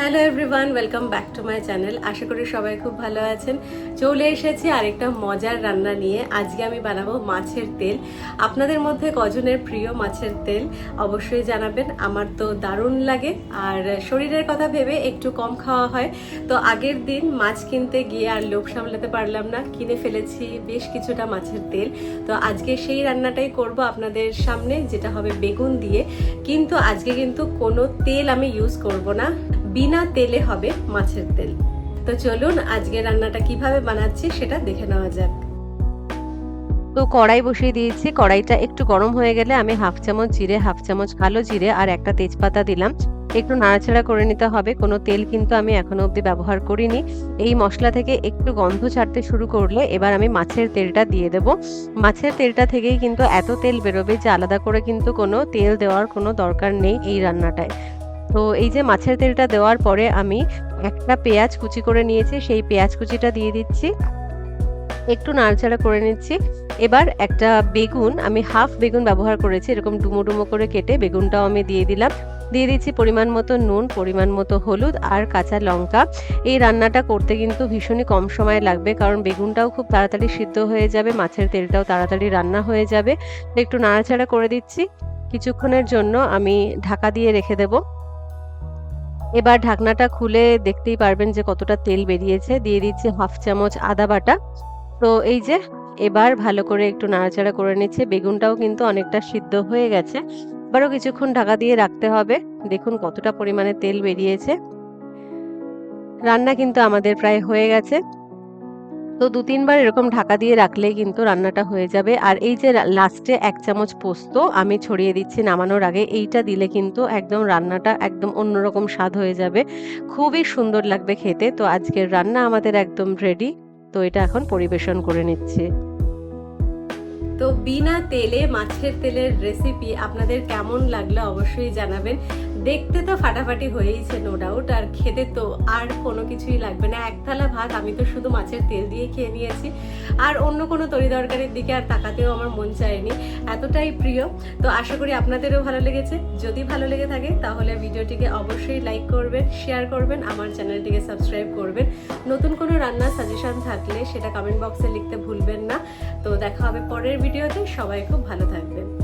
Hello everyone welcome back to my channel আশা করি সবাই খুব ভালো আছেন। চলে এসেছি আরেকটা মজার রান্না নিয়ে। আজকে আমি বানাবো মাছের তেল। আপনাদের মধ্যে কজনের প্রিয় মাছের তেল অবশ্যই জানাবেন। আমার তো দারুণ লাগে। আর শরীরের কথা ভেবে একটু কম খাওয়া হয়। তো আগের দিন মাছ কিনতে গিয়ে আর লোক সামলাতে পারলাম না। কিনে ফেলেছি বেশ কিছুটা মাছের তেল। তো আজকে সেই রান্নাটাই করব আপনাদের সামনে, যেটা হবে বেগুন দিয়ে। কিন্তু আজকে কিন্তু কোনো তেল আমি ইউজ করব না। বিনা তেলে হবে মাছের তেল। তো চলুন আজকে রান্নাটা কীভাবে বানাচ্ছি সেটা দেখে নেওয়া যাক। তো কড়াই বসিয়ে দিয়েছি। কড়াইটা একটু গরম হয়ে গেলে আমি হাফ চামচ জিরে, হাফ চামচ কালো জিরে আর একটা তেজপাতা দিলাম। একটু নাড়াচাড়া করে নিতে হবে। কোনো তেল কিন্তু আমি এখনও অবধি ব্যবহার করিনি। এই মশলা থেকে একটু গন্ধ ছাড়তে শুরু করলে এবার আমি মাছের তেলটা দিয়ে দেব। মাছের তেলটা থেকেই কিন্তু এত তেল বেরোবে যে আলাদা করে কিন্তু কোনো তেল দেওয়ার কোনো দরকার নেই এই রান্নাটায়। তো এই যে মাছের তেলটা দেওয়ার পরে আমি একটা পেঁয়াজ কুচি করে নিয়েছি, সেই পেঁয়াজ কুচিটা দিয়ে দিচ্ছি। একটু নাড়াচাড়া করে নিচ্ছি। এবার একটা বেগুন, আমি হাফ বেগুন ব্যবহার করেছি, এরকম ডুমো ডুমো করে কেটে বেগুনটাও আমি দিয়ে দিলাম। দিয়ে দিচ্ছি পরিমাণ মতো নুন, পরিমাণ মতো হলুদ আর কাঁচা লঙ্কা। এই রান্নাটা করতে কিন্তু ভীষণই কম সময় লাগবে, কারণ বেগুনটাও খুব তাড়াতাড়ি সিদ্ধ হয়ে যাবে, মাছের তেলটাও তাড়াতাড়ি রান্না হয়ে যাবে। একটু নাড়াচাড়া করে দিচ্ছি। কিছুক্ষণের জন্য আমি ঢাকা দিয়ে রেখে দেবো। এবার ঢাকনাটা খুলে দেখতেই পারবেন যে কতটা তেল বেরিয়েছে। দিয়ে দিচ্ছি হাফ চামচ আদা বাটা। তো এই যে, এবার ভালো করে একটু নাড়াচাড়া করে নিচ্ছে। বেগুনটাও কিন্তু অনেকটা সিদ্ধ হয়ে গেছে। এবারও কিছুক্ষণ ঢাকা দিয়ে রাখতে হবে। দেখুন কতটা পরিমাণে তেল বেরিয়েছে। রান্না কিন্তু আমাদের প্রায় হয়ে গেছে। তো দু তিনবার এরকম ঢাকা দিয়ে রাখলেই কিন্তু রান্নাটা হয়ে যাবে। আর এই যে লাস্টে এক চামচ পোস্ত আমি ছড়িয়ে দিচ্ছি নামানোর আগে, এইটা দিলে কিন্তু একদম রান্নাটা একদম অন্যরকম স্বাদ হয়ে যাবে। খুবই সুন্দর লাগবে খেতে। তো আজকের রান্না আমাদের একদম রেডি তো এটা এখন পরিবেশন করে নিচ্ছি। তো বিনা তেলে মাছের তেলের রেসিপি আপনাদের কেমন লাগল অবশ্যই জানাবেন। দেখতে তো ফাটাফাটি হয়েইছে নো ডাউট আর খেতে তো আর কোনো কিছুই লাগবে না। এক থালা ভাত, আমি তো শুধু মাছের তেল দিয়ে খেয়ে নিয়েছি। আর অন্য কোনো তরি তরকারির দিকে আর তাকাতেও আমার মন চায়নি। এতটাই প্রিয়। তো আশা করি আপনাদেরও ভালো লেগেছে। যদি ভালো লেগে থাকে, তাহলে ভিডিওটিকে অবশ্যই লাইক করবেন শেয়ার করবেন, আমার চ্যানেলটিকে সাবস্ক্রাইব করবেন। নতুন কোনো রান্নার সাজেশন থাকলে সেটা কমেন্ট বক্সে লিখতে ভুলবেন না। তো দেখা হবে পরের ভিডিওতে সবাই খুব ভালো থাকবেন।